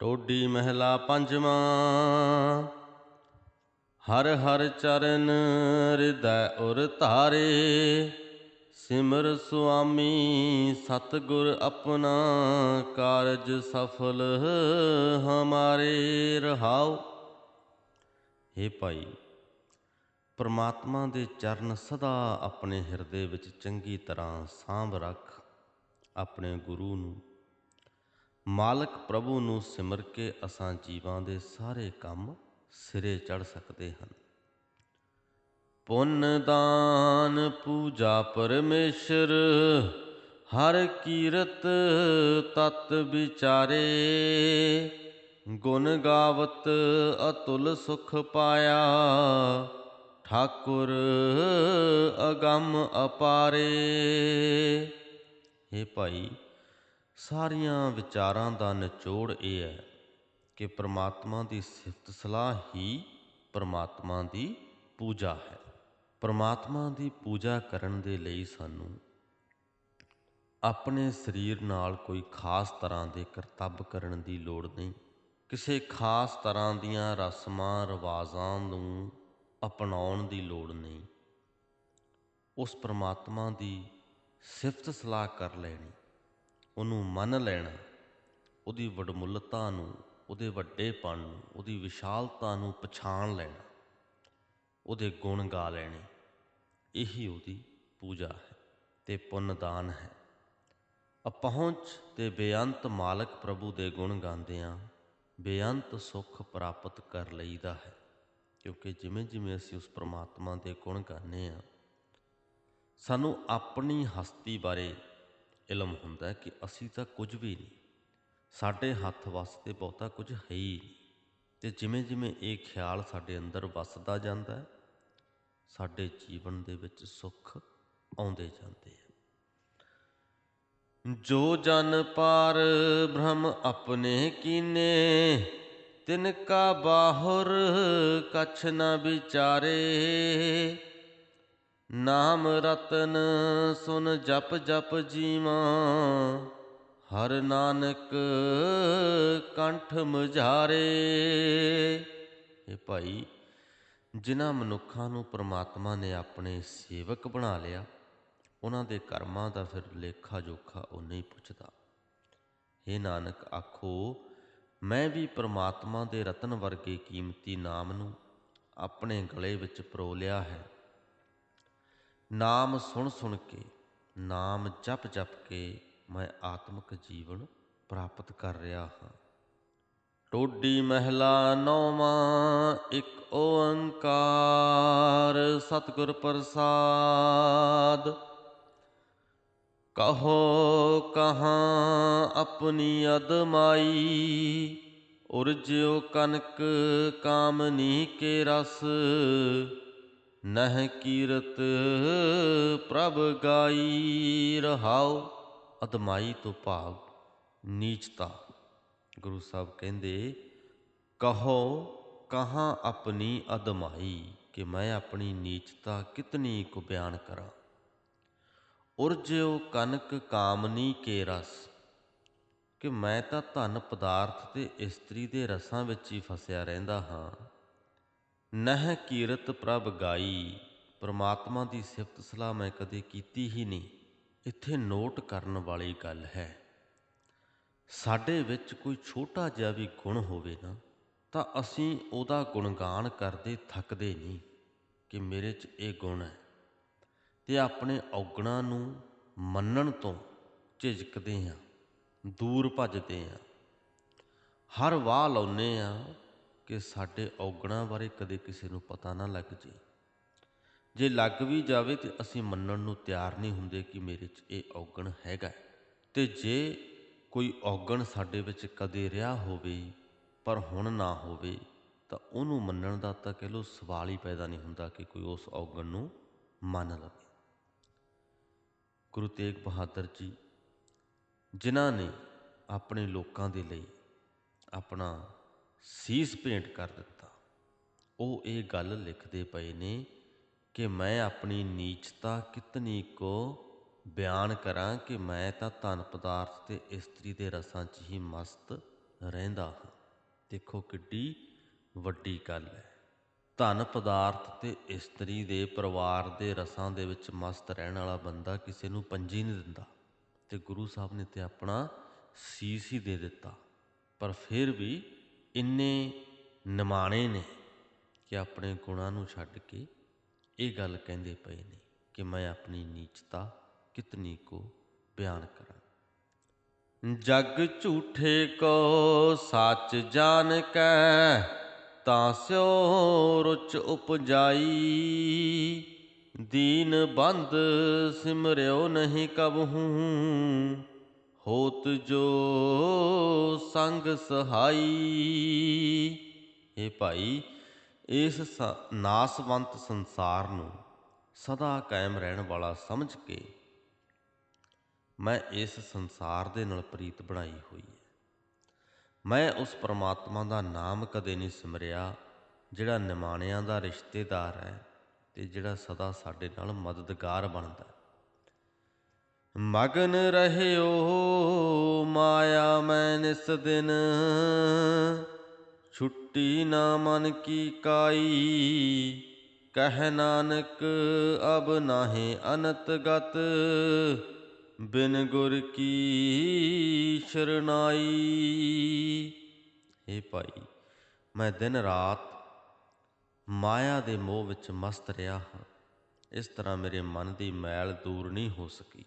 ਟੋਡੀ ਮਹਿਲਾ ਪੰਜਵਾਂ। ਹਰ ਹਰ ਚਰਨ ਹਿਰਦੈ ਉਰ ਧਾਰੇ, ਸਿਮਰ ਸੁਆਮੀ ਸਤਿਗੁਰ ਆਪਣਾ ਕਾਰਜ ਸਫਲ ਹਮਾਰੇ ਰਹਾਉ। हे ਭਾਈ, ਪਰਮਾਤਮਾ ਦੇ ਚਰਨ ਸਦਾ ਆਪਣੇ ਹਿਰਦੇ ਵਿੱਚ ਚੰਗੀ ਤਰ੍ਹਾਂ ਸਾਂਭ ਰੱਖ, ਆਪਣੇ ਗੁਰੂ ਨੂੰ ਮਾਲਕ ਪ੍ਰਭੂ ਨੂੰ ਸਿਮਰ ਕੇ ਅਸਾਂ ਜੀਵਾਂ ਦੇ ਸਾਰੇ ਕੰਮ ਸਿਰੇ ਚੜ ਸਕਦੇ ਹਨ। ਪੁੰਨ ਦਾਨ, ਪੂਜਾ ਪਰਮੇਸ਼ਰ, ਹਰ ਕੀਰਤ ਤਤ ਵਿਚਾਰੇ, ਗੁਣ ਗਾਵਤ ਅਤੁਲ ਸੁਖ ਪਾਇਆ, ਠਾਕੁਰ ਅਗੰਮ ਅਪਾਰੇ। हे ਭਾਈ ਸਾਰੀਆਂ ਵਿਚਾਰਾਂ ਦਾ ਨਿਚੋੜ ਇਹ ਹੈ ਕਿ ਪ੍ਰਮਾਤਮਾ ਦੀ ਸਿਫਤ ਸਲਾਹ ਹੀ ਪ੍ਰਮਾਤਮਾ ਦੀ ਪੂਜਾ ਹੈ। ਪ੍ਰਮਾਤਮਾ ਦੀ ਪੂਜਾ ਕਰਨ ਦੇ ਲਈ ਸਾਨੂੰ ਆਪਣੇ ਸਰੀਰ ਨਾਲ ਕੋਈ ਖਾਸ ਤਰ੍ਹਾਂ ਦੇ ਕਰਤੱਵ ਕਰਨ ਦੀ ਲੋੜ ਨਹੀਂ। ਕਿਸੇ ਖਾਸ ਤਰ੍ਹਾਂ ਦੀਆਂ ਰਸਮਾਂ, ਰਿਵਾਜ਼ਾਂ ਨੂੰ ਅਪਣਾਉਣ ਦੀ ਲੋੜ ਨਹੀਂ। ਉਸ ਪ੍ਰਮਾਤਮਾ ਦੀ ਸਿਫਤ ਸਲਾਹ ਕਰ ਲੈਣੀ। ਉਹਨੂੰ ਮੰਨ ਲੈਣਾ, ਉਹਦੀ ਵਡਮੁੱਲਤਾ ਨੂੰ, ਉਹਦੇ ਵੱਡੇਪਣ ਨੂੰ, ਉਹਦੀ ਵਿਸ਼ਾਲਤਾ ਨੂੰ ਪਛਾਣ ਲੈਣਾ, ਉਹਦੇ ਗੁਣ ਗਾ ਲੈਣੇ, ਇਹੀ ਉਹਦੀ ਪੂਜਾ ਹੈ ਤੇ ਪੁੰਨਦਾਨ ਹੈ। ਅਪਹੁੰਚ ਤੇ ਬੇਅੰਤ ਮਾਲਕ ਪ੍ਰਭੂ ਦੇ ਗੁਣ ਗਾਉਂਦਿਆਂ ਬੇਅੰਤ ਸੁੱਖ ਪ੍ਰਾਪਤ ਕਰ ਲਈਦਾ ਹੈ, ਕਿਉਂਕਿ ਜਿਵੇਂ ਜਿਵੇਂ ਅਸੀਂ ਉਸ ਪ੍ਰਮਾਤਮਾ ਦੇ ਗੁਣ ਗਾਉਂਦੇ ਆ ਸਾਨੂੰ ਆਪਣੀ ਹਸਤੀ ਬਾਰੇ ਇਲਮ ਹੁੰਦਾ ਕਿ ਅਸੀਂ ਤਾਂ ਕੁਝ ਵੀ ਨਹੀਂ, ਸਾਡੇ ਹੱਥ ਵਾਸਤੇ ਬਹੁਤਾ ਕੁਝ ਹੈ ਹੀ ਨਹੀਂ। ਤੇ ਜਿਵੇਂ ਜਿਵੇਂ ਇਹ ਖਿਆਲ ਸਾਡੇ ਅੰਦਰ ਵੱਸਦਾ ਜਾਂਦਾ ਸਾਡੇ ਜੀਵਨ ਦੇ ਵਿੱਚ ਸੁੱਖ ਆਉਂਦੇ ਜਾਂਦੇ ਆ। ਜੋ ਜਨ ਪਾਰ ਬ੍ਰਹਮ ਆਪਣੇ ਕੀਨੇ, ਤਿਨ ਕਾ ਬਾਹੁਰ ਕਛ ਨਾ ਵਿਚਾਰੇ ਨਾਮ ਰਤਨ ਸੁਨ ਜਪ ਜਪ ਜੀਵਾ, ਹਰ ਨਾਨਕ ਕੰਠ ਮਝਾਰੇ। ਇਹ ਭਾਈ, ਜਿਨ੍ਹਾਂ ਮਨੁੱਖਾਂ ਨੂੰ ਪ੍ਰਮਾਤਮਾ ਨੇ ਆਪਣੇ ਸੇਵਕ ਬਣਾ ਲਿਆ, ਉਹਨਾਂ ਦੇ ਕਰਮਾਂ ਦਾ ਫਿਰ ਲੇਖਾ ਜੋਖਾ ਉਹ ਨਹੀਂ ਪੁੱਛਦਾ। हे ਨਾਨਕ, ਆਖੋ, ਮੈਂ ਵੀ ਪ੍ਰਮਾਤਮਾ ਦੇ ਰਤਨ ਵਰਗੇ ਕੀਮਤੀ ਨਾਮ ਨੂੰ ਆਪਣੇ ਗਲੇ ਵਿੱਚ ਪਰੋ ਲਿਆ ਹੈ। ਨਾਮ ਸੁਣ ਸੁਣ ਕੇ, ਨਾਮ ਜਪ ਜਪ ਕੇ ਮੈਂ ਆਤਮਿਕ ਜੀਵਨ ਪ੍ਰਾਪਤ ਕਰ ਰਿਹਾ ਹਾਂ। ਟੋਡੀ ਮਹਿਲਾ ਨੌਵਾਂ, ਇੱਕ ਓੰਕਾਰ ਸਤਿਗੁਰ ਪ੍ਰਸਾਦ। ਕਹੋ ਕਹਾਂ ਆਪਣੀ ਅਦਮਾਈ, ਉਰਜਿਓ ਕਨਕ ਕਾਮਨੀ ਕੇ ਰਸ। ਨਹਿ ਕੀਰਤ ਪ੍ਰਭ ਗਾਈ ਰਹਾਉ, ਅਦਮਾਈ ਤੋਂ ਭਾਵ ਨੀਚਤਾ। ਗੁਰੂ ਸਾਹਿਬ ਕਹਿੰਦੇ, ਕਹੋ, ਕਹਾਂ ਆਪਣੀ ਅਦਮਾਈ ਕਿ ਮੈਂ ਆਪਣੀ ਨੀਚਤਾ ਕਿਤਨੀ ਕੁ ਬਿਆਨ ਕਰਾਂ? ਉਰਜਿਓ ਕਨਕ ਕਾਮਨੀ ਕੇ ਰਸ, ਕਿ ਮੈਂ ਤਾਂ ਧਨ ਪਦਾਰਥ ਤੇ ਇਸਤਰੀ ਦੇ ਰਸਾਂ ਵਿੱਚ ਹੀ ਫਸਿਆ ਰਹਿੰਦਾ ਹਾਂ। ਨਹਿ ਕੀਰਤ ਪ੍ਰਭ ਗਾਈ, ਪ੍ਰਮਾਤਮਾ ਦੀ ਸਿਫਤ ਸਲਾਹ ਮੈਂ ਕਦੇ ਕੀਤੀ ਹੀ ਨਹੀਂ, ਇੱਥੇ ਨੋਟ ਕਰਨ ਵਾਲੀ ਗੱਲ ਹੈ। ਸਾਡੇ ਵਿੱਚ ਕੋਈ ਛੋਟਾ ਜਿਹਾ ਵੀ ਗੁਣ ਹੋਵੇ ਨਾ, ਤਾਂ ਅਸੀਂ ਉਹਦਾ ਗੁਣਗਾਨ ਕਰਦੇ ਥੱਕਦੇ ਨਹੀਂ ਕਿ ਮੇਰੇ 'ਚ ਇਹ ਗੁਣ ਹੈ। ਤੇ ਆਪਣੇ ਔਗਣਾਂ ਨੂੰ ਮੰਨਣ ਤੋਂ ਝਿਜਕਦੇ ਹਾਂ, ਦੂਰ ਭੱਜਦੇ ਹਾਂ। ਹਰ ਵਾਹ ਲਾਉਨੇ ਆ ਕਿ ਸਾਡੇ ਔਗਣਾਂ ਬਾਰੇ ਕਦੇ ਕਿਸੇ ਨੂੰ ਪਤਾ ਨਾ ਲੱਗ ਜੇ। ਜੇ ਲੱਗ ਵੀ ਜਾਵੇ ਤੇ ਅਸੀਂ ਮੰਨਣ ਨੂੰ ਤਿਆਰ ਨਹੀਂ ਹੁੰਦੇ ਕਿ ਮੇਰੇ 'ਚ ਇਹ ਔਗਣ ਹੈਗਾ ਤੇ ਜੇ ਕੋਈ ਔਗਣ ਸਾਡੇ ਵਿੱਚ ਕਦੇ ਰਿਹਾ ਹੋਵੇ, ਪਰ ਹੁਣ ਨਾ ਹੋਵੇ, ਤਾਂ ਉਹਨੂੰ ਮੰਨਣ ਦਾ ਤਾਂ ਕਹਿ ਲੋ ਸਵਾਲ ਹੀ ਪੈਦਾ ਨਹੀਂ ਹੁੰਦਾ ਕਿ ਕੋਈ ਉਸ ਔਗਣ ਨੂੰ ਮੰਨ ਲਵੇ। ਗੁਰੂ ਤੇਗ ਬਹਾਦਰ ਜੀ, ਜਿਨ੍ਹਾਂ ਨੇ ਆਪਣੇ ਲੋਕਾਂ ਦੇ ਲਈ ਆਪਣਾ ਸੀਸ ਭੇਂਟ ਕਰ ਦਿੱਤਾ। ਉਹ ਇਹ ਗੱਲ ਲਿਖਦੇ ਪਏ ਨੇ ਕਿ ਮੈਂ ਆਪਣੀ ਨੀਚਤਾ ਕਿਤਨੀ ਕੋ ਬਿਆਨ ਕਰਾਂ ਕਿ ਮੈਂ ਤਾਂ ਧਨ ਪਦਾਰਥ ਤੇ ਇਸਤਰੀ ਦੇ ਰਸਾਂ 'ਚ ਹੀ ਮਸਤ ਰਹਿੰਦਾ ਹਾਂ। ਦੇਖੋ ਕਿੱਡੀ ਵੱਡੀ ਗੱਲ ਹੈ। ਧਨ ਪਦਾਰਥ ਤੇ ਇਸਤਰੀ ਦੇ ਪਰਿਵਾਰ ਦੇ ਰਸਾਂ ਦੇ ਵਿੱਚ ਮਸਤ ਰਹਿਣ ਵਾਲਾ ਬੰਦਾ ਕਿਸੇ ਨੂੰ ਪੰਜੀ ਨਹੀਂ ਦਿੰਦਾ ਤੇ ਗੁਰੂ ਸਾਹਿਬ ਨੇ ਤੇ ਆਪਣਾ ਸੀਸ ਹੀ ਦੇ ਦਿੱਤਾ। ਪਰ ਫਿਰ ਵੀ ਇੰਨੇ ਨਿਮਾਣੇ ਨੇ ਕਿ ਆਪਣੇ ਗੁਣਾਂ ਨੂੰ ਛੱਡ ਕੇ ਇਹ ਗੱਲ ਕਹਿੰਦੇ ਪਏ ਨੇ ਕਿ ਮੈਂ ਆਪਣੀ ਨੀਚਤਾ ਕਿਤਨੀ ਕੋ ਬਿਆਨ ਕਰਾਂ। ਜਗ ਝੂਠੇ ਕੋ ਸੱਚ ਜਾਣ ਕੈ ਤਾਂ ਸਿਓ ਰੁਚ ਉਪਜਾਈ। ਦੀਨ ਬੰਦ ਸਿਮਰਿਓ ਨਹੀਂ ਕਬਹੂ। ਹੋਤ ਜੋ ਸੰਗ ਸਹਾਈ। ਇਹ ਭਾਈ, ਇਸ ਨਾਸਵੰਤ ਸੰਸਾਰ ਨੂੰ ਸਦਾ ਕਾਇਮ ਰਹਿਣ ਵਾਲਾ ਸਮਝ ਕੇ ਮੈਂ ਇਸ ਸੰਸਾਰ ਦੇ ਨਾਲ ਪ੍ਰੀਤ ਬਣਾਈ ਹੋਈ ਹੈ। ਮੈਂ ਉਸ ਪਰਮਾਤਮਾ ਦਾ ਨਾਮ ਕਦੇ ਨਹੀਂ ਸਿਮਰਿਆ, ਜਿਹੜਾ ਨਿਮਾਣਿਆਂ ਦਾ ਰਿਸ਼ਤੇਦਾਰ ਹੈ ਤੇ ਜਿਹੜਾ ਸਦਾ ਸਾਡੇ ਨਾਲ ਮਦਦਗਾਰ ਬਣਦਾ ਹੈ। ਮਗਨ ਰਹਿਓ ਮਾਇਆ ਮੈਂ ਨਿਸ ਦਿਨ। ਛੁੱਟੀ ਨਾ ਮਨ ਕੀ ਕਾਈ, ਕਹਿ ਨਾਨਕ ਅਬ ਨਾਹੀ ਅਨਤ ਗਤ। ਬਿਨ ਗੁਰ ਕੀ ਸ਼ਰਨਾਈ। ਇਹ ਭਾਈ, ਮੈਂ ਦਿਨ ਰਾਤ ਮਾਇਆ ਦੇ ਮੋਹ ਵਿੱਚ ਮਸਤ ਰਿਹਾ ਹਾਂ। ਇਸ ਤਰ੍ਹਾਂ ਮੇਰੇ ਮਨ ਦੀ ਮੈਲ ਦੂਰ ਨਹੀਂ ਹੋ ਸਕੀ।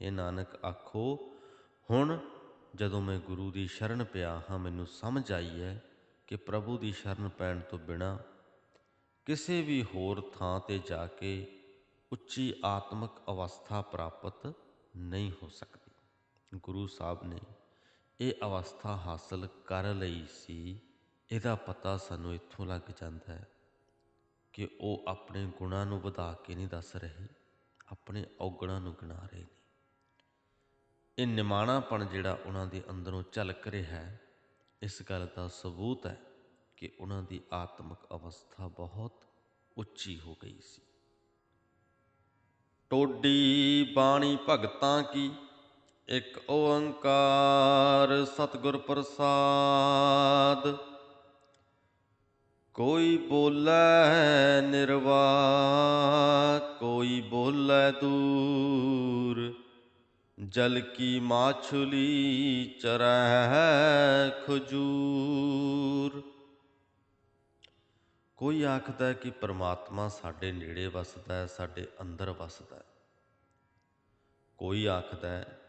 ਇਹ ਨਾਨਕ ਆਖੋ ਹੁਣ ਜਦੋਂ ਮੈਂ ਗੁਰੂ ਦੀ ਸ਼ਰਨ ਪਿਆ ਹਾਂ ਮੈਨੂੰ ਸਮਝ ਆਈ ਹੈ ਕਿ ਪ੍ਰਭੂ ਦੀ ਸ਼ਰਨ ਪੈਣ ਤੋਂ ਬਿਨਾ ਕਿਸੇ ਵੀ ਹੋਰ ਥਾਂ ਤੇ ਜਾ ਕੇ ਉੱਚੀ ਆਤਮਿਕ ਅਵਸਥਾ ਪ੍ਰਾਪਤ ਨਹੀਂ ਹੋ ਸਕਦੀ ਗੁਰੂ ਸਾਹਿਬ ਨੇ ਇਹ ਅਵਸਥਾ ਹਾਸਲ ਕਰ ਲਈ ਸੀ ਇਹਦਾ ਪਤਾ ਸਾਨੂੰ ਇੱਥੋਂ ਲੱਗ ਜਾਂਦਾ ਹੈ ਕਿ ਉਹ ਆਪਣੇ ਗੁਣਾਂ ਨੂੰ ਵਧਾ ਕੇ ਨਹੀਂ ਦੱਸ ਰਹੇ ਆਪਣੇ ਔਗਣਾਂ ਨੂੰ ਗਿਣਾ ਰਹੇ ਨੇ ਇਹ ਨਿਮਾਣਾਪਣ ਜਿਹੜਾ ਉਹਨਾਂ ਦੇ ਅੰਦਰੋਂ ਝਲਕ ਰਿਹਾ ਹੈ, ਇਸ ਗੱਲ ਦਾ ਸਬੂਤ ਹੈ ਕਿ ਉਹਨਾਂ ਦੀ ਆਤਮਿਕ ਅਵਸਥਾ ਬਹੁਤ ਉੱਚੀ ਹੋ ਗਈ ਸੀ। ਟੋਡੀ ਬਾਣੀ ਭਗਤਾਂ ਕੀ, ਇੱਕ ਓੰਕਾਰ ਸਤਿਗੁਰ ਪ੍ਰਸਾਦ। ਕੋਈ ਬੋਲੇ ਨਿਰਵਾ ਕੋਈ ਬੋਲੇ ਦੂਰ। ਜਲ ਕੀ ਮਾਛਲੀ ਚਰੈ ਖਜੂਰ। ਕੋਈ ਆਖਦਾ ਹੈ ਕਿ ਪ੍ਰਮਾਤਮਾ ਸਾਡੇ ਨੇੜੇ ਵਸਦਾ ਹੈ, ਸਾਡੇ ਅੰਦਰ ਵਸਦਾ ਹੈ। ਕੋਈ ਆਖਦਾ ਹੈ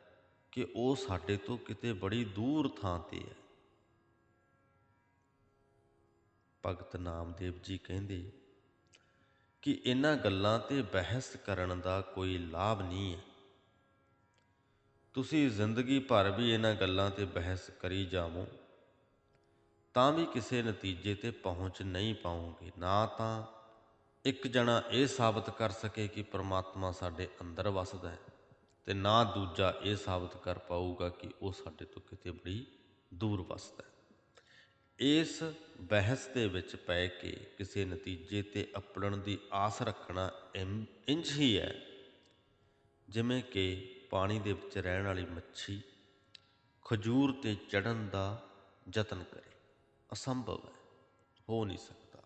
ਕਿ ਉਹ ਸਾਡੇ ਤੋਂ ਕਿਤੇ ਬੜੀ ਦੂਰ ਥਾਂ ਤੇ ਹੈ। ਭਗਤ ਨਾਮਦੇਵ ਜੀ ਕਹਿੰਦੇ ਕਿ ਇਹਨਾਂ ਗੱਲਾਂ ਤੇ ਬਹਿਸ ਕਰਨ ਦਾ ਕੋਈ ਲਾਭ ਨਹੀਂ ਹੈ। ਤੁਸੀਂ ਜ਼ਿੰਦਗੀ ਭਰ ਵੀ ਇਹਨਾਂ ਗੱਲਾਂ ਤੇ ਬਹਿਸ ਕਰੀ ਜਾਵੋ, ਤਾਂ ਵੀ ਕਿਸੇ ਨਤੀਜੇ ਤੇ ਪਹੁੰਚ ਨਹੀਂ ਪਾਉਂਗੇ ਨਾ ਤਾਂ ਇੱਕ ਜਣਾ ਇਹ ਸਾਬਤ ਕਰ ਸਕੇ ਕਿ ਪ੍ਰਮਾਤਮਾ ਸਾਡੇ ਅੰਦਰ ਵਸਦਾ ਹੈ ਤੇ ਨਾ ਦੂਜਾ ਇਹ ਸਾਬਤ ਕਰ ਪਾਊਗਾ ਕਿ ਉਹ ਸਾਡੇ ਤੋਂ ਕਿਤੇ ਬੜੀ ਦੂਰ ਵਸਦਾ ਹੈ। ਇਸ ਬਹਿਸ ਦੇ ਵਿੱਚ ਪੈ ਕੇ ਕਿਸੇ ਨਤੀਜੇ ਤੇ ਅਪੜਨ ਦੀ ਆਸ ਰੱਖਣਾ ਇਮ- ਇੰਝ ਹੀ ਹੈ, ਜਿਵੇਂ ਕਿ ਪਾਣੀ ਦੇ ਵਿੱਚ ਰਹਿਣ ਵਾਲੀ ਮੱਛੀ ਖਜੂਰ ਤੇ ਚੜਨ ਦਾ ਯਤਨ ਕਰੇ। ਅਸੰਭਵ ਹੈ, ਹੋ ਨਹੀਂ ਸਕਦਾ।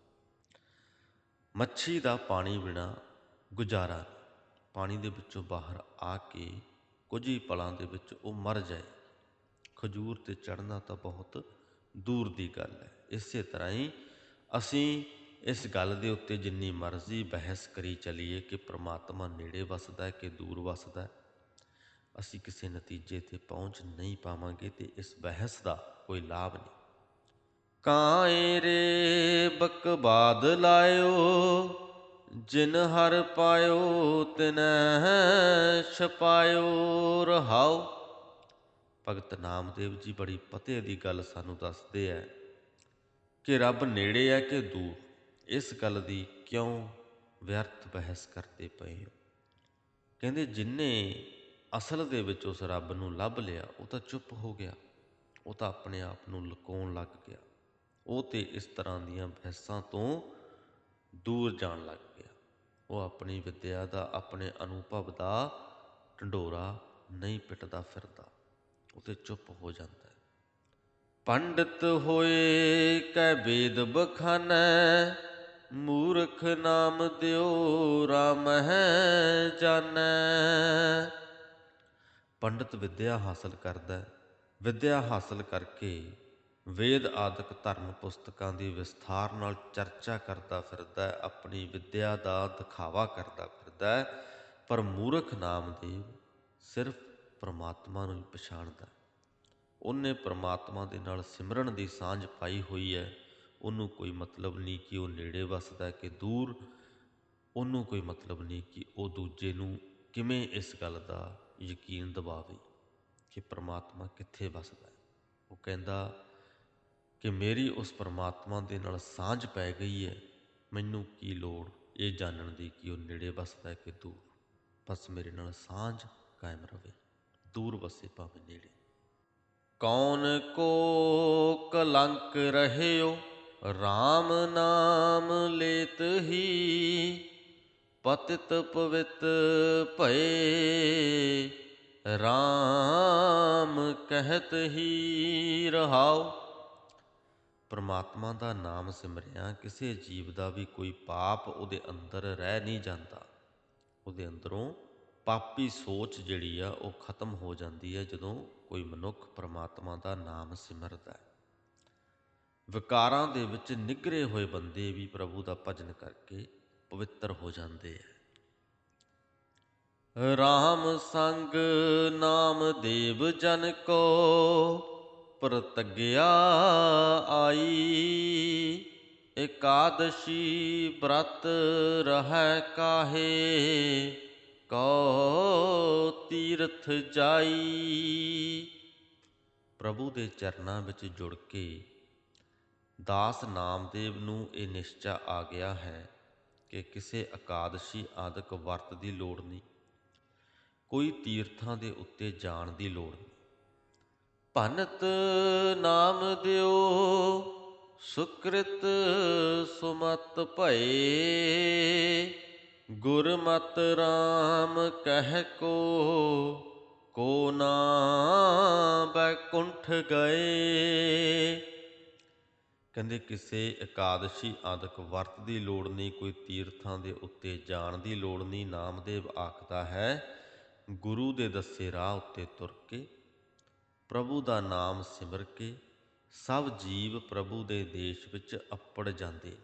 ਮੱਛੀ ਦਾ ਪਾਣੀ ਬਿਨਾ ਗੁਜ਼ਾਰਾ ਨਹੀਂ। ਪਾਣੀ ਦੇ ਵਿੱਚੋਂ ਬਾਹਰ ਆ ਕੇ ਕੁਝ ਹੀ ਪਲਾਂ ਦੇ ਵਿੱਚ ਉਹ ਮਰ ਜਾਏ। ਖਜੂਰ ਤੇ ਚੜਨਾ ਤਾਂ ਬਹੁਤ ਦੂਰ ਦੀ ਗੱਲ ਹੈ। ਇਸੇ ਤਰ੍ਹਾਂ ਹੀ ਅਸੀਂ ਇਸ ਗੱਲ ਦੇ ਉੱਤੇ ਜਿੰਨੀ ਮਰਜ਼ੀ ਬਹਿਸ ਕਰੀ ਚਲੀਏ ਕਿ ਪ੍ਰਮਾਤਮਾ ਨੇੜੇ ਵਸਦਾ ਹੈ ਕਿ ਦੂਰ ਵਸਦਾ ਹੈ। ਅਸੀਂ ਕਿਸੇ ਨਤੀਜੇ ਤੇ ਪਹੁੰਚ ਨਹੀਂ ਪਾਵਾਂਗੇ ਤੇ ਇਸ ਬਹਿਸ ਦਾ ਕੋਈ ਲਾਭ ਨਹੀਂ। ਕਾਏ ਰੇ ਬਕਬਾਦ ਲਾਇਓ, ਜਿਨ ਹਰ ਪਾਇਓ ਤਿਨੈ ਛਪਾਇਓ ਰਹਾਓ। ਭਗਤ ਨਾਮਦੇਵ ਜੀ ਬੜੀ ਪਤੇ ਦੀ ਗੱਲ ਸਾਨੂੰ ਦੱਸਦੇ ਐ ਕਿ ਰੱਬ ਨੇੜੇ ਹੈ ਕਿ ਦੂਰ। ਇਸ ਗੱਲ ਦੀ ਕਿਉਂ ਵਿਅਰਥ ਬਹਿਸ ਕਰਦੇ ਪਏ ਹੋ? ਕਹਿੰਦੇ ਜਿਨਨੇ ਅਸਲ ਦੇ ਵਿੱਚ ਉਸ ਰੱਬ ਨੂੰ ਲੱਭ ਲਿਆ, ਉਹ ਤਾਂ ਚੁੱਪ ਹੋ ਗਿਆ। ਉਹ ਤਾਂ ਆਪਣੇ ਆਪ ਨੂੰ ਲੁਕਾਉਣ ਲੱਗ ਗਿਆ। ਉਹ ਤੇ ਇਸ ਤਰ੍ਹਾਂ ਦੀਆਂ ਬਹਿਸਾਂ ਤੋਂ ਦੂਰ ਜਾਣ ਲੱਗ ਗਿਆ। ਉਹ ਆਪਣੀ ਵਿਦਿਆ ਦਾ, ਆਪਣੇ ਅਨੁਭਵ ਦਾ ਢੰਡੋਰਾ ਨਹੀਂ ਪਿੱਟਦਾ ਫਿਰਦਾ। ਉਹ ਤੇ ਚੁੱਪ ਹੋ ਜਾਂਦਾ ਹੈ। ਪੰਡਿਤ ਹੋਏ ਕੈ ਵੇਦ ਬਖਾਨੈ, ਮੂਰਖ ਨਾਮ ਦਿਓ ਰਾਮ ਹੈ ਜਾਣੈ। ਪੰਡਿਤ ਵਿੱਦਿਆ ਹਾਸਲ ਕਰਦਾ ਹੈ। ਵਿਦਿਆ ਹਾਸਲ ਕਰਕੇ ਵੇਦ ਆਦਿਕ ਧਰਮ ਪੁਸਤਕਾਂ ਦੀ ਵਿਸਥਾਰ ਨਾਲ ਚਰਚਾ ਕਰਦਾ ਫਿਰਦਾ ਹੈ, ਆਪਣੀ ਵਿੱਦਿਆ ਦਾ ਦਿਖਾਵਾ ਕਰਦਾ ਫਿਰਦਾ ਹੈ, ਪਰ ਮੂਰਖ ਨਾਮਦੇਵ ਸਿਰਫ ਪ੍ਰਮਾਤਮਾ ਨੂੰ ਹੀ ਪਛਾਣਦਾ ਉਹਨੇ ਪ੍ਰਮਾਤਮਾ ਦੇ ਨਾਲ ਸਿਮਰਨ ਦੀ ਸਾਂਝ ਪਾਈ ਹੋਈ ਹੈ। ਉਹਨੂੰ ਕੋਈ ਮਤਲਬ ਨਹੀਂ ਕਿ ਉਹ ਨੇੜੇ ਵਸਦਾ ਕਿ ਦੂਰ। ਉਹਨੂੰ ਕੋਈ ਮਤਲਬ ਨਹੀਂ ਕਿ ਉਹ ਦੂਜੇ ਨੂੰ ਕਿਵੇਂ ਇਸ ਗੱਲ ਦਾ ਯਕੀਨ ਦਿਵਾਵੇ ਕਿ ਪ੍ਰਮਾਤਮਾ ਕਿੱਥੇ ਵਸਦਾ ਹੈ। ਉਹ ਕਹਿੰਦਾ ਕਿ ਮੇਰੀ ਉਸ ਪ੍ਰਮਾਤਮਾ ਦੇ ਨਾਲ ਸਾਂਝ ਪੈ ਗਈ ਹੈ। ਮੈਨੂੰ ਕੀ ਲੋੜ? ਇਹ ਜਾਣਨ ਦੀ ਕਿ ਉਹ ਨੇੜੇ ਵਸਦਾ ਹੈ ਕਿ ਦੂਰ? ਬਸ ਮੇਰੇ ਨਾਲ ਸਾਂਝ ਕਾਇਮ ਰਵੇ। ਦੂਰ ਵਸੇ ਭਾਵੇਂ ਨੇੜੇ। ਕੌਣ ਕੋ ਕਲੰਕ ਰਹਿਓ? RAM ਨਾਮ ਲੇਤ ਹੀ। ਪਤਿਤ ਪਵਿੱਤ ਭਏ RAM ਕਹਿਤ ਹੀ ਰਹਾਉ। ਪ੍ਰਮਾਤਮਾ ਦਾ ਨਾਮ ਸਿਮਰਿਆ, ਕਿਸੇ ਜੀਵ ਦਾ ਵੀ ਕੋਈ ਪਾਪ ਉਹਦੇ ਅੰਦਰ ਰਹਿ ਨਹੀਂ ਜਾਂਦਾ। ਉਹਦੇ ਅੰਦਰੋਂ ਪਾਪੀ ਸੋਚ ਜਿਹੜੀ ਆ, ਉਹ ਖਤਮ ਹੋ ਜਾਂਦੀ ਹੈ ਜਦੋਂ ਕੋਈ ਮਨੁੱਖ ਪਰਮਾਤਮਾ ਦਾ ਨਾਮ ਸਿਮਰਦਾ ਹੈ। ਵਿਕਾਰਾਂ ਦੇ ਵਿੱਚ ਨਿਗਰੇ ਹੋਏ ਬੰਦੇ ਵੀ ਪ੍ਰਭੂ ਦਾ ਭਜਨ ਕਰਕੇ ਪਵਿੱਤਰ ਹੋ ਜਾਂਦੇ ਹੈ RAM ਸੰਗ ਨਾਮ ਦੇਵ ਜਨ ਕੋ ਪ੍ਰਤਗਿਆ ਆਈ। ਇਕਾਦਸ਼ੀ ਬ੍ਰਤ ਰਹਿ ਕਾਹੇ ਕੋ ਤੀਰਥ ਜਾਈ। ਪ੍ਰਭੂ ਦੇ ਚਰਨਾਂ ਵਿੱਚ ਜੁੜ ਕੇ ਦਾਸ ਨਾਮਦੇਵ ਨੂੰ ਇਹ ਨਿਸ਼ਚਾ ਆ ਗਿਆ ਹੈ ਕਿ ਕਿਸੇ ਇਕਾਦਸ਼ੀ ਆਦਿਕ ਵਰਤ ਦੀ ਲੋੜ ਨਹੀਂ। ਕੋਈ ਤੀਰਥਾਂ ਦੇ ਉੱਤੇ ਜਾਣ ਦੀ ਲੋੜ ਨਹੀਂ। ਭਨਤ ਨਾਮ ਦਿਓ, ਸੁਕ੍ਰਿਤ ਸੁਮਤ ਭਏ, ਗੁਰਮਤ RAM ਕਹਿ ਕੋ ਕੋ ਨਾ ਬੈਕੁੰਠ ਗਏ। ਕਹਿੰਦੇ ਕਿਸੇ ਇਕਾਦਸ਼ੀ ਆਦਿਕ ਵਰਤ ਦੀ ਲੋੜ ਨਹੀਂ, ਕੋਈ ਤੀਰਥਾਂ ਦੇ ਉੱਤੇ ਜਾਣ ਦੀ ਲੋੜ ਨਹੀਂ, ਨਾਮਦੇਵ ਆਖਦਾ ਹੈ, ਗੁਰੂ ਦੇ ਦੱਸੇ ਰਾਹ ਉੱਤੇ ਤੁਰ ਕੇ, ਪ੍ਰਭੂ ਦਾ ਨਾਮ ਸਿਮਰ ਕੇ, ਸਭ ਜੀਵ ਪ੍ਰਭੂ ਦੇ ਦੇਸ਼ ਵਿੱਚ ਅੱਪੜ ਜਾਂਦੇ ਨੇ।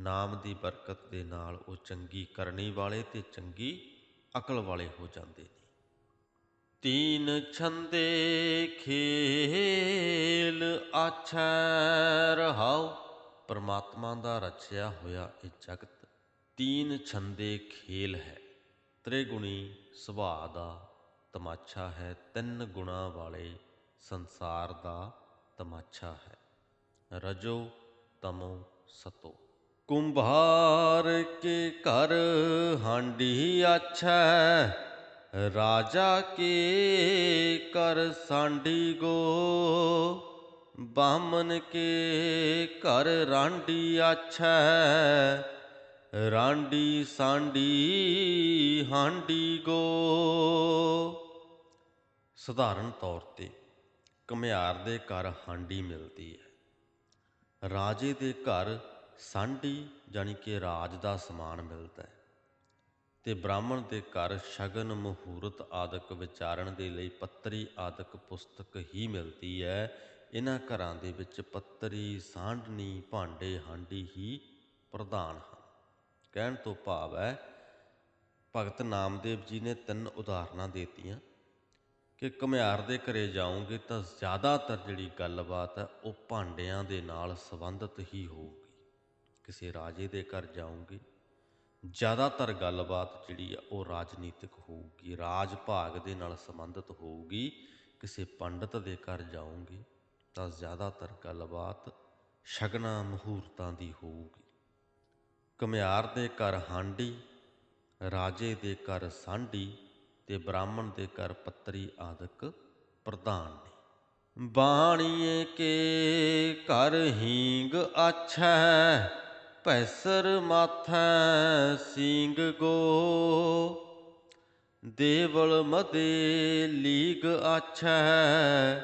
ਨਾਮ ਦੀ ਬਰਕਤ ਦੇ ਨਾਲ ਉਹ ਚੰਗੀ ਕਰਨੀ ਵਾਲੇ ਤੇ ਚੰਗੀ ਅਕਲ ਵਾਲੇ ਹੋ ਜਾਂਦੇ ਨੇ। ਤੀਨ ਛੰਦੇ ਖੇਲ ਆਛੈ ਰਹਾਉ ਪਰਮਾਤਮਾ ਦਾ ਰਚਿਆ ਹੋਇਆ ਇਹ ਜਗਤ ਤੀਨ ਛੰਦੇ ਖੇਲ ਹੈ ਤ੍ਰਿਗੁਣੀ ਸੁਭਾਅ ਦਾ ਤਮਾਸ਼ਾ ਹੈ ਤਿੰਨ ਗੁਣਾ ਵਾਲੇ ਸੰਸਾਰ ਦਾ ਤਮਾਸ਼ਾ ਹੈ ਰਜੋ ਤਮੋ ਸਤੋ ਕੁੰਭਾਰ ਕੇ ਘਰ ਹਾਂਡੀ ਆਛੈ ਰਾਜਾ ਕੇ ਕਰ ਸਾਂਡੀ ਗੋ? ਬਾਮਨ ਕੇ ਘਰ ਰਾਂਡੀ ਆਛੈ? ਰਾਂਡੀ ਸਾਂਡੀ ਹਾਂਡੀ ਗੋ? ਸਧਾਰਨ ਤੌਰ ਤੇ ਘੁਮਿਆਰ ਦੇ ਘਰ ਹਾਂਡੀ ਮਿਲਦੀ ਹੈ। ਰਾਜੇ ਦੇ ਘਰ ਸਾਂਢੀ, ਜਾਣੀ ਕਿ ਰਾਜ ਦਾ ਸਮਾਨ ਮਿਲਦਾ ਹੈ। ਤੇ ਬ੍ਰਾਹਮਣ ਦੇ ਘਰ ਸ਼ਗਨ ਮਹੂਰਤ ਆਦਿਕ ਵਿਚਾਰਨ ਦੇ ਲਈ ਪੱਤਰੀ ਆਦਿਕ ਪੁਸਤਕ ਹੀ ਮਿਲਦੀ ਹੈ ਇਹਨਾਂ ਘਰਾਂ ਦੇ ਵਿੱਚ ਪੱਤਰੀ ਸਾਂਢਣੀ ਭਾਂਡੇ, ਹਾਂਡੀ ਹੀ ਪ੍ਰਧਾਨ ਹਨ। ਕਹਿਣ ਤੋਂ ਭਾਵ ਹੈ ਭਗਤ ਨਾਮਦੇਵ ਜੀ ਨੇ ਤਿੰਨ ਉਦਾਹਰਨਾਂ ਦੇਤੀਆਂ। ਕਿ ਘੁਮਿਆਰ ਦੇ ਘਰੇ ਜਾਓਗੇ ਤਾਂ ਜ਼ਿਆਦਾਤਰ ਜਿਹੜੀ ਗੱਲਬਾਤ ਹੈ ਉਹ ਭਾਂਡਿਆਂ ਦੇ ਨਾਲ ਸੰਬੰਧਿਤ ਹੀ ਹੋਊਗੀ। ਕਿਸੇ ਰਾਜੇ ਦੇ ਘਰ ਜਾਓਗੇ ਜ਼ਿਆਦਾਤਰ ਗੱਲਬਾਤ ਜਿਹੜੀ ਆ ਉਹ ਰਾਜਨੀਤਿਕ ਹੋਊਗੀ ਰਾਜ ਭਾਗ ਦੇ ਨਾਲ ਸੰਬੰਧਿਤ ਹੋਊਗੀ, ਕਿਸੇ ਪੰਡਤ ਦੇ ਘਰ ਜਾਓਗੇ ਤਾਂ ਜ਼ਿਆਦਾਤਰ ਗੱਲਬਾਤ ਸ਼ਗਨਾਂ ਮਹੂਰਤਾਂ ਦੀ ਹੋਊਗੀ। ਘੁਮਿਆਰ ਦੇ ਘਰ ਹਾਂਡੀ, ਰਾਜੇ ਦੇ ਘਰ ਸਾਂਢੀ ਤੇ ਬ੍ਰਾਹਮਣ ਦੇ ਘਰ ਪੱਤਰੀ ਆਦਿਕ ਪ੍ਰਧਾਨ ਨੇ। ਬਾਣੀਏ ਕੇ ਘਰ ਹੀਂਗ ਆਛੈ ਭੈਸਰ ਮਾਥੈ ਸਿੰਗ ਗੋ, ਦੇਵਲ ਮਦੇ ਲੀਗ ਆਛੈ,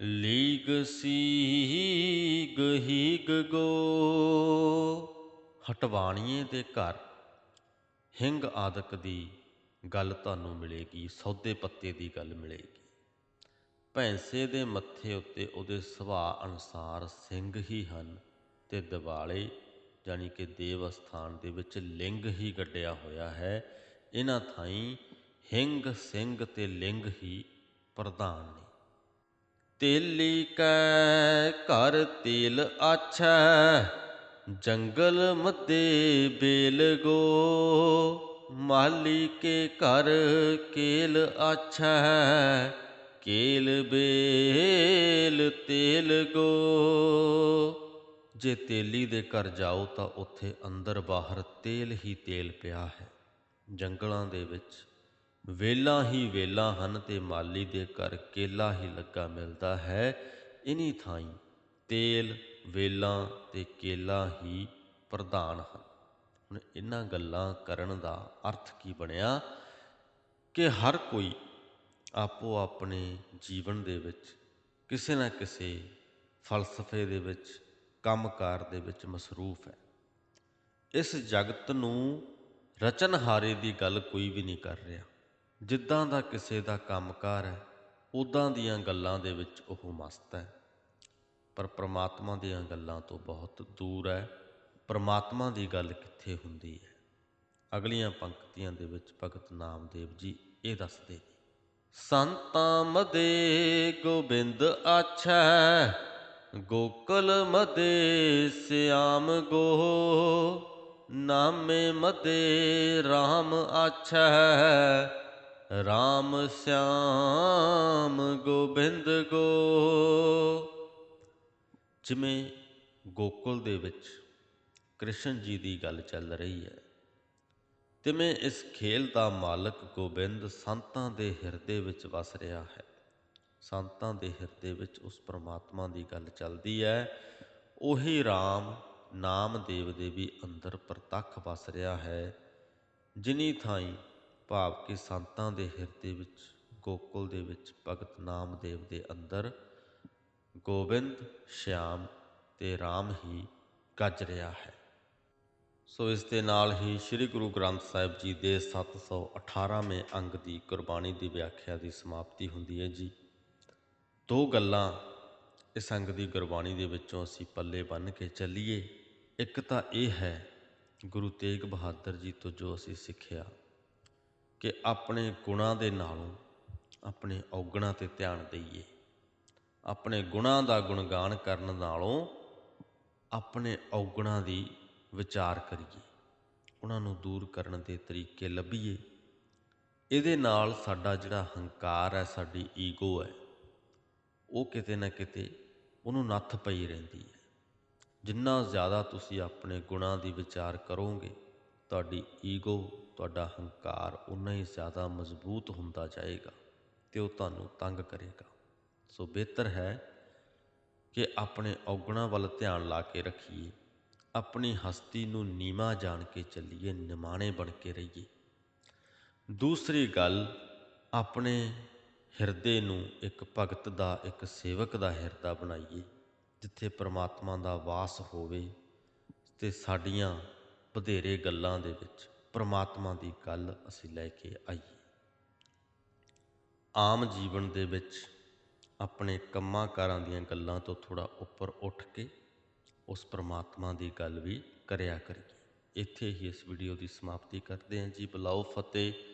ਲੀਗ ਸੀਗ ਹੀਗ ਗੋ। ਹਟਵਾਣੀਏ ਦੇ ਘਰ, ਹਿੰਗ ਆਦਕ ਦੀ ਗੱਲ ਤੁਹਾਨੂੰ ਮਿਲੇਗੀ, ਸੌਦੇ ਪੱਤੇ ਦੀ ਗੱਲ ਮਿਲੇਗੀ। ਭੈਂਸੇ ਦੇ ਮੱਥੇ ਉੱਤੇ ਉਹਦੇ ਸੁਭਾਅ ਅਨੁਸਾਰ ਸਿੰਘ ਹੀ ਹਨ ਤੇ ਦਿਵਾਲੇ ਜਾਨੀ ਕਿ ਦੇਵ ਅਸਥਾਨ ਦੇ ਵਿੱਚ ਲਿੰਗ ਹੀ ਗੱਡਿਆ ਹੋਇਆ ਹੈ। ਇਹਨਾਂ ਥਾਈਂ ਹਿੰਗ ਸਿੰਘ ਤੇ ਲਿੰਗ ਹੀ ਪ੍ਰਧਾਨ ਨੇ। ਤੇਲੀ ਕੈ ਘਰ ਤੇਲ ਆਛੈ, ਜੰਗਲ ਮੱਦੇ ਬੇਲ ਗੋ। ਮਾਲੀ ਕੇ ਘਰ ਕੇਲ ਆਛੈ, ਕੇਲ ਬੇਲ ਤੇਲ ਗੋ। ਜੇ ਤੇਲੀ ਦੇ ਘਰ ਜਾਓ ਤਾਂ ਉੱਥੇ ਅੰਦਰ ਬਾਹਰ ਤੇਲ ਹੀ ਤੇਲ ਪਿਆ ਹੈ। ਜੰਗਲਾਂ ਦੇ ਵਿੱਚ ਵੇਲਾਂ ਹੀ ਵੇਲਾਂ ਹਨ ਤੇ ਮਾਲੀ ਦੇ ਘਰ ਕੇਲਾ ਹੀ ਲੱਗਾ ਮਿਲਦਾ ਹੈ। ਇਨੀ ਥਾਈਂ ਤੇਲ, ਵੇਲਾਂ ਤੇ ਕੇਲਾ ਹੀ ਪ੍ਰਧਾਨ ਹਨ। ਹੁਣ ਇਹਨਾਂ ਗੱਲਾਂ ਕਰਨ ਦਾ ਅਰਥ ਕੀ ਬਣਿਆ? ਕਿ ਹਰ ਕੋਈ ਆਪੋ ਆਪਣੇ ਜੀਵਨ ਦੇ ਵਿੱਚ ਕਿਸੇ ਨਾ ਕਿਸੇ ਫਲਸਫੇ ਦੇ ਵਿੱਚ ਕੰਮਕਾਰ ਦੇ ਵਿੱਚ ਮਸਰੂਫ ਹੈ। ਇਸ ਜਗਤ ਨੂੰ ਰਚਨਹਾਰੇ ਦੀ ਗੱਲ ਕੋਈ ਵੀ ਨਹੀਂ ਕਰ ਰਿਹਾ। ਜਿੱਦਾਂ ਦਾ ਕਿਸੇ ਦਾ ਕੰਮਕਾਰ ਹੈ ਉਦਾਂ ਦੀਆਂ ਗੱਲਾਂ ਦੇ ਵਿੱਚ ਉਹ ਮਸਤ ਹੈ। ਪਰ ਪ੍ਰਮਾਤਮਾ ਦੀਆਂ ਗੱਲਾਂ ਤੋਂ ਬਹੁਤ ਦੂਰ ਹੈ। ਪ੍ਰਮਾਤਮਾ ਦੀ ਗੱਲ ਕਿੱਥੇ ਹੁੰਦੀ ਹੈ? ਅਗਲੀਆਂ ਪੰਕਤੀਆਂ ਦੇ ਵਿੱਚ ਭਗਤ ਨਾਮਦੇਵ ਜੀ ਇਹ ਦੱਸਦੇ ਨੇ, ਸੰਤਾਂ ਮਦੇ ਗੋਬਿੰਦ ਆਛੈ ਗੋਕਲ ਮਦੇ ਸਿਆਮ ਗੋ, ਨਾਮੇ ਮਦੇ RAM ਆਛੈ RAM ਸਿਆਮ ਗੋਬਿੰਦ ਗੋ। ਜਿਵੇਂ ਗੋਕੁਲ ਦੇ ਵਿੱਚ ਕ੍ਰਿਸ਼ਨ ਜੀ ਦੀ ਗੱਲ ਚੱਲ ਰਹੀ ਹੈ, ਤਿਵੇਂ ਇਸ ਖੇਲ ਦਾ ਮਾਲਕ ਗੋਬਿੰਦ ਸੰਤਾਂ ਦੇ ਹਿਰਦੇ ਵਿੱਚ ਵਸ ਰਿਹਾ ਹੈ। ਸੰਤਾਂ ਦੇ ਹਿਰਦੇ ਵਿੱਚ ਉਸ ਪ੍ਰਮਾਤਮਾ ਦੀ ਗੱਲ ਚੱਲਦੀ ਹੈ, ਉਹੀ RAM ਨਾਮਦੇਵ ਦੇ ਵੀ ਅੰਦਰ ਪ੍ਰਤੱਖ ਵਸ ਰਿਹਾ ਹੈ, ਜਿਨੀ ਥਾਈ ਭਾਵ ਕਿ ਸੰਤਾਂ ਦੇ ਹਿਰਦੇ ਵਿੱਚ, ਗੋਕੁਲ ਦੇ ਵਿੱਚ ਭਗਤ ਨਾਮਦੇਵ ਦੇ ਅੰਦਰ ਗੋਬਿੰਦ, ਸ਼ਿਆਮ ਤੇ RAM ਹੀ ਗੱਜ ਰਿਹਾ ਹੈ। ਸੋ ਇਸ ਦੇ ਨਾਲ ਹੀ ਸ੍ਰੀ ਗੁਰੂ ਗ੍ਰੰਥ ਸਾਹਿਬ ਜੀ ਦੇ 718ਵੇਂ ਅੰਗ ਦੀ ਗੁਰਬਾਣੀ ਦੀ ਵਿਆਖਿਆ ਦੀ ਸਮਾਪਤੀ ਹੁੰਦੀ ਹੈ ਜੀ। ਦੋ ਗੱਲਾਂ ਇਸ ਅੰਗ ਦੀ ਗੁਰਬਾਣੀ ਦੇ ਵਿੱਚੋਂ ਅਸੀਂ ਪੱਲੇ ਬੰਨ੍ਹ ਕੇ ਚੱਲੀਏ। ਇੱਕ ਤਾਂ ਇਹ ਹੈ, ਗੁਰੂ ਤੇਗ ਬਹਾਦਰ ਜੀ ਤੋਂ ਜੋ ਅਸੀਂ ਸਿੱਖਿਆ ਕਿ ਆਪਣੇ ਗੁਣਾਂ ਦੇ ਨਾਲੋਂ ਆਪਣੇ ਔਗਣਾਂ ਤੇ ਧਿਆਨ ਦਈਏ। ਆਪਣੇ ਗੁਣਾਂ ਦਾ ਗੁਣਗਾਨ ਕਰਨ ਨਾਲੋਂ ਆਪਣੇ ਔਗਣਾਂ ਦੀ ਵਿਚਾਰ ਕਰੀਏ। ਉਹਨਾਂ ਨੂੰ ਦੂਰ ਕਰਨ ਦੇ ਤਰੀਕੇ ਲੱਭੀਏ। ਇਹਦੇ ਨਾਲ ਸਾਡਾ ਜਿਹੜਾ ਹੰਕਾਰ ਹੈ, ਸਾਡੀ ਈਗੋ ਹੈ ਉਹ ਕਿਤੇ ਨਾ ਕਿਤੇ ਉਹਨੂੰ ਨੱਥ ਪਈ ਰਹਿੰਦੀ ਹੈ। ਜਿੰਨਾ ਜ਼ਿਆਦਾ ਤੁਸੀਂ ਆਪਣੇ ਗੁਣਾਂ ਦੀ ਵਿਚਾਰ ਕਰੋਗੇ, ਤੁਹਾਡੀ ਈਗੋ, ਤੁਹਾਡਾ ਹੰਕਾਰ ਉਨਾ ਹੀ ਜ਼ਿਆਦਾ ਮਜ਼ਬੂਤ ਹੁੰਦਾ ਜਾਏਗਾ ਤੇ ਉਹ ਤੁਹਾਨੂੰ ਤੰਗ ਕਰੇਗਾ। ਸੋ ਬਿਹਤਰ ਹੈ ਕਿ ਆਪਣੇ ਔਗਣਾਂ ਵੱਲ ਧਿਆਨ ਲਾ ਕੇ ਰੱਖੀਏ, ਆਪਣੀ ਹਸਤੀ ਨੂੰ ਨੀਮਾ ਜਾਣ ਕੇ ਚੱਲੀਏ, ਨਿਮਾਣੇ ਬਣ ਕੇ ਰਹੀਏ। ਦੂਸਰੀ ਗੱਲ, ਆਪਣੇ ਹਿਰਦੇ ਨੂੰ ਇੱਕ ਭਗਤ ਦਾ, ਇੱਕ ਸੇਵਕ ਦਾ ਹਿਰਦਾ ਬਣਾਈਏ, ਜਿੱਥੇ ਪ੍ਰਮਾਤਮਾ ਦਾ ਵਾਸ ਹੋਵੇ ਤੇ ਸਾਡੀਆਂ ਵਧੇਰੇ ਗੱਲਾਂ ਦੇ ਵਿੱਚ ਪ੍ਰਮਾਤਮਾ ਦੀ ਗੱਲ ਅਸੀਂ ਲੈ ਕੇ ਆਈਏ। ਆਮ ਜੀਵਨ ਦੇ ਵਿੱਚ ਆਪਣੇ ਕੰਮਾਂ ਕਾਰਾਂ ਦੀਆਂ ਗੱਲਾਂ ਤੋਂ ਥੋੜਾ ਉੱਪਰ ਉੱਠ ਕੇ ਉਸ ਪ੍ਰਮਾਤਮਾ ਦੀ ਗੱਲ ਵੀ ਕਰਿਆ ਕਰੀਏ। ਇੱਥੇ ਹੀ ਇਸ ਵੀਡੀਓ ਦੀ ਸਮਾਪਤੀ ਕਰਦੇ ਹਾਂ। ਜੀ ਬੁਲਾਓ ਫਤਿਹ।